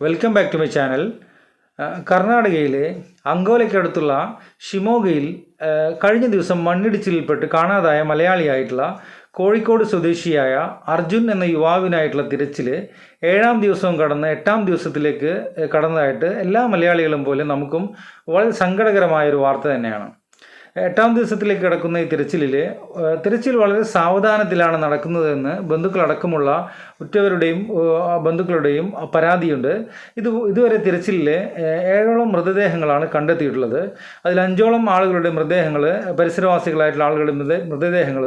Welcome back to my channel കർണാടകയിലെ അങ്കോലയ്ക്കടുത്തുള്ള ഷിമോഗയിൽ കഴിഞ്ഞ ദിവസം മണ്ണിടിച്ചിലിൽപ്പെട്ട് കാണാതായ മലയാളിയായിട്ടുള്ള കോഴിക്കോട് സ്വദേശിയായ അർജുൻ എന്ന യുവാവിനായിട്ടുള്ള തിരച്ചിൽ ഏഴാം ദിവസവും കടന്ന് എട്ടാം ദിവസത്തിലേക്ക് കടന്നതായിട്ട് എല്ലാ മലയാളികളും പോലെ നമുക്കും വളരെ സങ്കടകരമായൊരു വാർത്ത തന്നെയാണ്. എട്ടാം ദിവസത്തിലേക്ക് കിടക്കുന്ന ഈ തിരച്ചിലിൽ തിരച്ചിൽ വളരെ സാവധാനത്തിലാണ് നടക്കുന്നതെന്ന് ബന്ധുക്കളടക്കമുള്ള ഉറ്റവരുടെയും ബന്ധുക്കളുടെയും പരാതിയുണ്ട്. ഇത് ഇതുവരെ തിരച്ചിലിൽ ഏഴോളം മൃതദേഹങ്ങളാണ് കണ്ടെത്തിയിട്ടുള്ളത്. അതിൽ അഞ്ചോളം ആളുകളുടെ മൃതദേഹങ്ങൾ പരിസരവാസികളായിട്ടുള്ള ആളുകളുടെ മൃത മൃതദേഹങ്ങൾ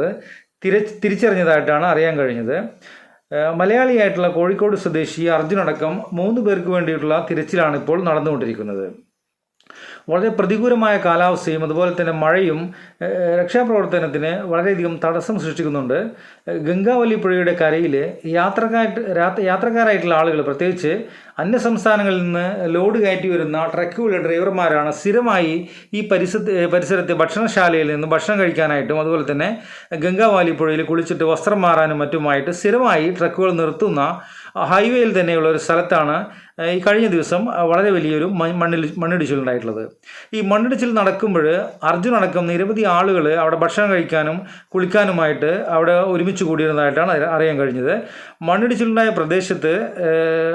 തിരച്ച് തിരിച്ചറിഞ്ഞതായിട്ടാണ് അറിയാൻ കഴിഞ്ഞത്. മലയാളിയായിട്ടുള്ള കോഴിക്കോട് സ്വദേശി അർജുനടക്കം മൂന്ന് പേർക്ക് വേണ്ടിയിട്ടുള്ള തിരച്ചിലാണ് ഇപ്പോൾ നടന്നുകൊണ്ടിരിക്കുന്നത്. വളരെ പ്രതികൂലമായ കാലാവസ്ഥയും അതുപോലെ തന്നെ മഴയും രക്ഷാപ്രവർത്തനത്തിന് വളരെയധികം തടസ്സം സൃഷ്ടിക്കുന്നുണ്ട്. ഗംഗാവലി പുഴയുടെ കരയിൽ യാത്രക്കാർ യാത്രക്കാരായിട്ടുള്ള ആളുകൾ പ്രത്യേകിച്ച് അന്യ സംസ്ഥാനങ്ങളിൽ നിന്ന് ലോഡ് കയറ്റി വരുന്ന ട്രക്കുകളുടെ ഡ്രൈവർമാരാണ് സ്ഥിരമായി ഈ പരിസരത്ത് പരിസരത്തെ ഭക്ഷണശാലയിൽ നിന്ന് ഭക്ഷണം കഴിക്കാനായിട്ടും അതുപോലെ തന്നെ ഗംഗാവാലി പുഴയിൽ കുളിച്ചിട്ട് വസ്ത്രം മാറാനും മറ്റുമായിട്ട് സ്ഥിരമായി ട്രക്കുകൾ നിർത്തുന്ന ഹൈവേയിൽ തന്നെയുള്ള ഒരു സ്ഥലത്താണ് ഈ കഴിഞ്ഞ ദിവസം വളരെ വലിയൊരു മണ്ണിൽ മണ്ണിടിച്ചിലുണ്ടായിട്ടുള്ളത് ഈ മണ്ണിടിച്ചിൽ നടക്കുമ്പോൾ അർജുൻ അടക്കം നിരവധി ആളുകൾ അവിടെ ഭക്ഷണം കഴിക്കാനും കുളിക്കാനുമായിട്ട് അവിടെ ഒരുമിച്ച് കൂടിയിരുന്നതായിട്ടാണ് അറിയാൻ കഴിഞ്ഞത്. മണ്ണിടിച്ചിലുണ്ടായ പ്രദേശത്ത്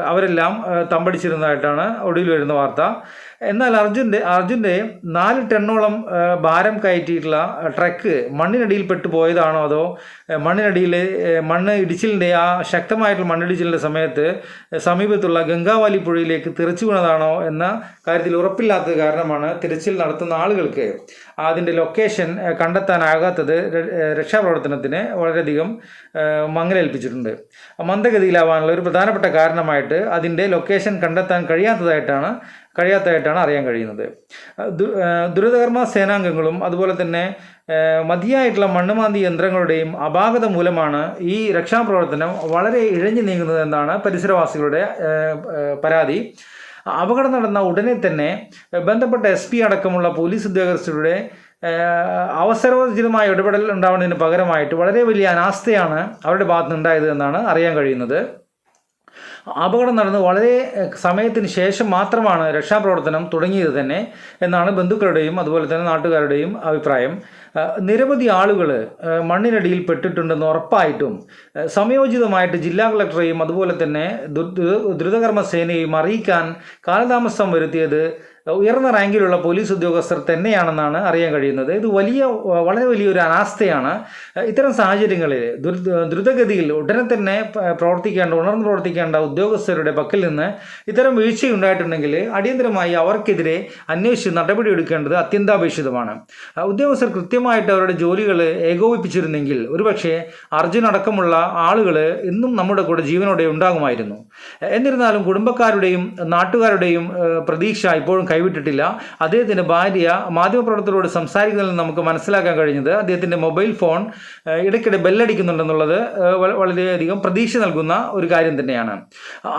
അവരെല്ലാം തമ്പടിച്ചിരുന്നതായിട്ടാണ് ഒടുവിൽ വരുന്ന വാർത്ത. എന്നാൽ അർജുന്റെ അർജുന്റെ നാല് ടണ്ണോളം ഭാരം കയറ്റിയിട്ടുള്ള ട്രക്ക് മണ്ണിനടിയിൽ പെട്ടു പോയതാണോ അതോ മണ്ണിനടിയിൽ മണ്ണ് ഇടിച്ചിലിന്റെ ആ ശക്തമായിട്ടുള്ള മണ്ണിടിച്ചിലിന്റെ സമയത്ത് സമീപത്തുള്ള ഗംഗാവാലി പുഴയിലേക്ക് തെറിച്ചു വീണതാണോ എന്ന കാര്യത്തിൽ ഉറപ്പില്ലാത്തത് കാരണമാണ് തിരച്ചിൽ നടത്തുന്ന ആളുകൾക്ക് അതിന്റെ ലൊക്കേഷൻ കണ്ടെത്താനാകാത്തത് രക്ഷാപ്രവർത്തനത്തിന് വളരെയധികം മങ്ങലേൽപ്പിച്ചിട്ടുണ്ട്. മന്ദഗതിയിലാവാനുള്ള ഒരു പ്രധാനപ്പെട്ട കാരണമായിട്ട് അതിന്റെ ലൊക്കേഷൻ കണ്ടെത്താൻ കഴിയാത്തതായിട്ടാണ് കഴിയാത്തതായിട്ടാണ് അറിയാൻ കഴിയുന്നത്. ദുരിതകർമ്മ സേനാംഗങ്ങളും അതുപോലെ തന്നെ മതിയായിട്ടുള്ള മണ്ണുമാന്തി യന്ത്രങ്ങളുടെയും അപാകത മൂലമാണ് ഈ രക്ഷാപ്രവർത്തനം വളരെ ഇഴഞ്ഞു നീങ്ങുന്നത് എന്നാണ് പരിസരവാസികളുടെ പരാതി. അപകടം നടന്ന ഉടനെ തന്നെ ബന്ധപ്പെട്ട എസ് പി അടക്കമുള്ള പോലീസ് ഉദ്യോഗസ്ഥരുടെ അവസരോചിതമായ ഇടപെടൽ ഉണ്ടാവുന്നതിന് പകരമായിട്ട് വളരെ വലിയ അനാസ്ഥയാണ് അവരുടെ ഭാഗത്ത് ഉണ്ടായത് എന്നാണ് അറിയാൻ കഴിയുന്നത്. അപകടം നടന്ന് വളരെ സമയത്തിന് ശേഷം മാത്രമാണ് രക്ഷാപ്രവർത്തനം തുടങ്ങിയത് തന്നെ എന്നാണ് ബന്ധുക്കളുടെയും അതുപോലെ തന്നെ നാട്ടുകാരുടെയും അഭിപ്രായം. നിരവധി ആളുകൾ മണ്ണിനടിയിൽ പെട്ടിട്ടുണ്ടെന്ന് ഉറപ്പായിട്ടും സമയോചിതമായിട്ട് ജില്ലാ കളക്ടറെയും അതുപോലെ തന്നെ ദ്രുതകർമ്മ സേനയെയും അറിയിക്കാൻ കാലതാമസം വരുത്തിയത് ഉയർന്ന റാങ്കിലുള്ള പോലീസ് ഉദ്യോഗസ്ഥർ തന്നെയാണെന്നാണ് അറിയാൻ കഴിയുന്നത്. ഇത് വലിയ വളരെ വലിയൊരു അനാസ്ഥയാണ്. ഇത്തരം സാഹചര്യങ്ങളിൽ ദ്രുത ദ്രുതഗതിയിൽ ഉടനെ തന്നെ പ്രവർത്തിക്കേണ്ട ഉണർന്ന് പ്രവർത്തിക്കേണ്ട ഉദ്യോഗസ്ഥരുടെ പക്കൽ നിന്ന് ഇത്തരം വീഴ്ചയുണ്ടായിട്ടുണ്ടെങ്കിൽ അടിയന്തരമായി അവർക്കെതിരെ അന്വേഷിച്ച് നടപടിയെടുക്കേണ്ടത് അത്യന്താപേക്ഷിതമാണ്. ഉദ്യോഗസ്ഥർ ഉദ്യോഗസ്ഥർ കൃത്യമായിട്ട് അവരുടെ ജോലികൾ ഏകോപിപ്പിച്ചിരുന്നെങ്കിൽ ഒരുപക്ഷെ അർജുൻ അടക്കമുള്ള ആളുകൾ ഇന്നും നമ്മുടെ കൂടെ ജീവനോടെ ഉണ്ടാകുമായിരുന്നു. എന്നിരുന്നാലും കുടുംബക്കാരുടെയും നാട്ടുകാരുടെയും പ്രതീക്ഷ ഇപ്പോഴും കൈവിട്ടിട്ടില്ല. അദ്ദേഹത്തിന്റെ ഭാര്യ മാധ്യമപ്രവർത്തകരോട് സംസാരിക്കുന്നതിൽ നമുക്ക് മനസ്സിലാക്കാൻ കഴിഞ്ഞത് അദ്ദേഹത്തിന്റെ മൊബൈൽ ഫോൺ ഇടയ്ക്കിടെ ബെല്ലടിക്കുന്നുണ്ടെന്നുള്ളത് വളരെയധികം പ്രതീക്ഷ നൽകുന്ന ഒരു കാര്യം തന്നെയാണ്.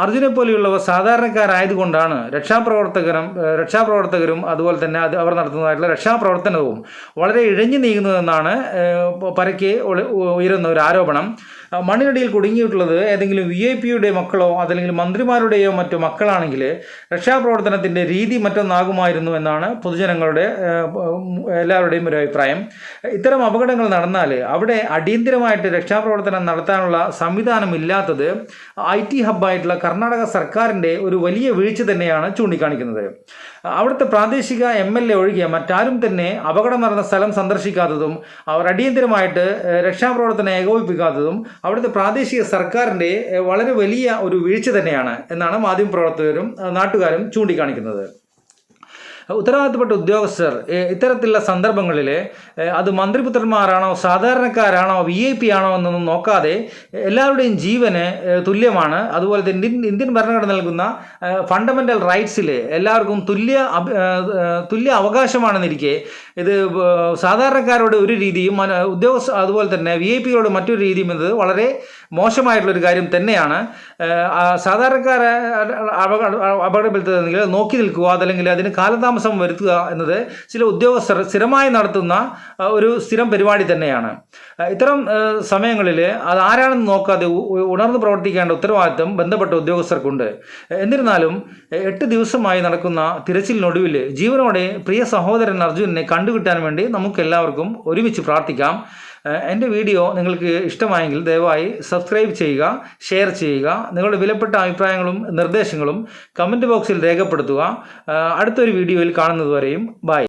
അർജുനെ പോലെയുള്ളവർ സാധാരണക്കാരായതുകൊണ്ടാണ് രക്ഷാപ്രവർത്തകരും രക്ഷാപ്രവർത്തകരും അതുപോലെ തന്നെ അവർ നടത്തുന്നതായിട്ടുള്ള രക്ഷാപ്രവർത്തനവും വളരെ ഇഴഞ്ഞു നീങ്ങുന്നതെന്നാണ് ഏഹ്, പരക്കെ ഉയരുന്ന ഒരു ആരോപണം. മണ്ണിനടിയിൽ കുടുങ്ങിയിട്ടുള്ളത് ഏതെങ്കിലും വി ഐ പിയുടെ മക്കളോ അതല്ലെങ്കിൽ മന്ത്രിമാരുടെയോ മറ്റോ മക്കളാണെങ്കിൽ രക്ഷാപ്രവർത്തനത്തിന്റെ രീതി മറ്റൊന്നാകുമായിരുന്നു എന്നാണ് പൊതുജനങ്ങളുടെ എല്ലാവരുടെയും ഒരു അഭിപ്രായം. ഇത്തരം അപകടങ്ങൾ നടന്നാൽ അവിടെ അടിയന്തിരമായിട്ട് രക്ഷാപ്രവർത്തനം നടത്താനുള്ള സംവിധാനം ഇല്ലാത്തത് ഐ ടി ഹബ്ബായിട്ടുള്ള കർണാടക സർക്കാരിന്റെ ഒരു വലിയ വീഴ്ച തന്നെയാണ് ചൂണ്ടിക്കാണിക്കുന്നത്. അവിടുത്തെ പ്രാദേശിക എം എൽ എ ഒഴികെ മറ്റാരും തന്നെ അപകടം നടന്ന സ്ഥലം സന്ദർശിക്കാത്തതും അവർ അടിയന്തിരമായിട്ട് രക്ഷാപ്രവർത്തനം ഏകോപിപ്പിക്കാത്തതും അവിടുത്തെ പ്രാദേശിക സർക്കാരിന്റെ വളരെ വലിയ ഒരു വീഴ്ച തന്നെയാണ് എന്നാണ് മാധ്യമപ്രവർത്തകരും നാട്ടുകാരും ചൂണ്ടിക്കാണിക്കുന്നത്. ഉത്തരവാദിത്തപ്പെട്ട ഉദ്യോഗസ്ഥർ ഇത്തരത്തിലുള്ള സന്ദർഭങ്ങളിൽ അത് മന്ത്രിപുത്രന്മാരാണോ സാധാരണക്കാരാണോ വി ഐ പി ആണോ എന്നൊന്നും നോക്കാതെ എല്ലാവരുടെയും ജീവന് തുല്യമാണ് അതുപോലെ തന്നെ ഇന്ത്യൻ ഇന്ത്യൻ ഭരണഘടന നൽകുന്ന ഫണ്ടമെന്റൽ റൈറ്റ്സിൽ എല്ലാവർക്കും തുല്യ തുല്യ അവകാശമാണെന്നിരിക്കെ ഇത് സാധാരണക്കാരോട് ഒരു രീതിയും ഉദ്യോഗസ്ഥ അതുപോലെ തന്നെ വി ഐ പികളോട് മറ്റൊരു രീതിയും എന്നത് വളരെ മോശമായിട്ടുള്ളൊരു കാര്യം തന്നെയാണ് സാധാരണക്കാരെ അപകടപ്പെടുത്തുന്നെങ്കിൽ നോക്കി നിൽക്കുക അതല്ലെങ്കിൽ അതിന് കാലതാമസം വരുത്തുക എന്നത് ചില ഉദ്യോഗസ്ഥർ സ്ഥിരമായി നടത്തുന്ന ഒരു സ്ഥിരം പരിപാടി തന്നെയാണ്. ഇത്തരം സമയങ്ങളിൽ അത് ആരാണെന്ന് നോക്കാതെ ഉണർന്ന് പ്രവർത്തിക്കേണ്ട ഉത്തരവാദിത്തം ബന്ധപ്പെട്ട ഉദ്യോഗസ്ഥർക്കുണ്ട്. എന്നിരുന്നാലും എട്ട് ദിവസമായി നടക്കുന്ന തിരച്ചിലിനൊടുവിൽ ജീവനോടെ പ്രിയ സഹോദരൻ അർജുനനെ കണ്ടുകിട്ടാൻ വേണ്ടി നമുക്കെല്ലാവർക്കും ഒരുമിച്ച് പ്രാർത്ഥിക്കാം. എന്റെ വീഡിയോ നിങ്ങൾക്ക് ഇഷ്ടമായെങ്കിൽ ദയവായി സബ്സ്ക്രൈബ് ചെയ്യുക ഷെയർ ചെയ്യുക നിങ്ങളുടെ വിലപ്പെട്ട അഭിപ്രായങ്ങളും നിർദ്ദേശങ്ങളും കമന്റ് ബോക്സിൽ രേഖപ്പെടുത്തുക. അടുത്തൊരു വീഡിയോയിൽ കാണുന്നതുവരെയും ബൈ.